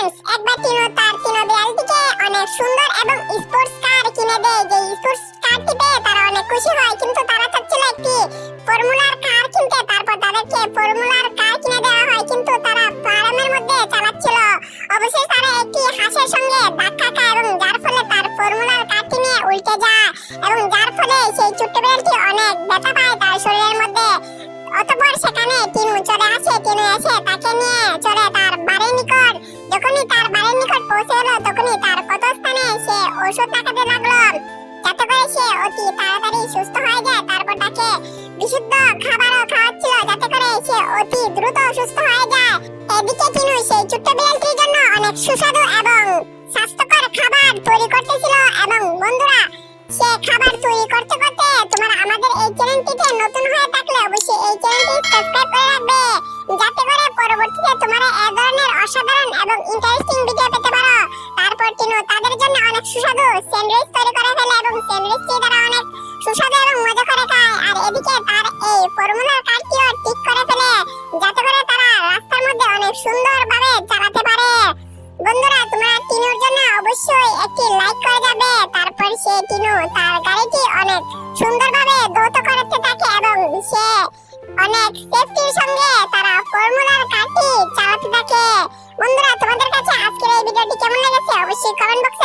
Friends একবার টিনো তার টিনো বিড়ালটিকে অনেক সুন্দর এবং স্পোর্টস কার কিনে দেয় যে স্পোর্টস কারটি পেয়ে তারা অনেক খুশি হয়। কিন্তু তারা চাচ্ছিল একটি ফর্মুলার কার কিনতে। তারপর তাদেরকে ফর্মুলার কার কিনে দেওয়া হয়। কিন্তু তারা ফার্মের মধ্যে চালাচ্ছিল। অবশেষে তারা একটি হাঁসের সঙ্গে ধাক্কা খায় এবং যার ফলে তার ফর্মুলার কারটি নিয়ে উল্টে যায়। এবং যার ফলে সেই ছোট্ট বিড়ালটি অনেক ব্যথা পায় তার শরীরের মধ্যে। অতঃপর সেখানে টিনু পৌঁছে গেল তখনই তার কত স্থানে সে ওষুধ লাগাতে লাগল। যাতে করে সে অতি তাড়াতাড়ি সুস্থ হয়ে যায়, তারপর তাকে বিশুদ্ধ খাবারও খাওয়াচ্ছিল, যাতে করে সে অতি দ্রুত সুস্থ হয়ে যায়। এদিকে টিনু সেই ছোট্ট বিড়ালটির জন্য অনেক সুস্বাদু এবং স্বাস্থ্যকর খাবার তৈরি করতেছিল এবং বন্ধুরা, সে খাবার তৈরি করতে করতে তোমরা আমাদের এই চ্যানেলটিতে নতুন হয়ে থাকলে অবশ্যই এই চ্যানেলটি সাবস্ক্রাইব করে রাখবে। যাতে করে পরবর্তীতে তোমরা এই ধরনের অসাধারণ এবং ইন্টারেস্টিং অনেক সুস্বাদু। স্যান্ডউইচ তৈরি করে ফেলে এবং স্যান্ডউইচটি তারা অনেক সুস্বাদু এবং মজা করে খায়। আর এদিকে তার এই ফর্মুলার কার্ডটিও ঠিক করে ফেলে, যাতে করে তারা রাস্তার মধ্যে অনেক সুন্দরভাবে চালাতে পারে। বন্ধুরা, তোমরা টিনুর জন্য অবশ্যই একটি লাইক করে যাবে। তারপর সে টিনু তার গাড়িটি অনেক সুন্দরভাবে দৌত করতে থাকে এবং সে অনেক সেফটির সঙ্গে তারা ফর্মুলার কারটি চালাতে থাকে। বন্ধুরা, তোমাদের কাছে আজকের এই ভিডিওটি কেমন লেগেছে অবশ্যই কমেন্ট বক্সে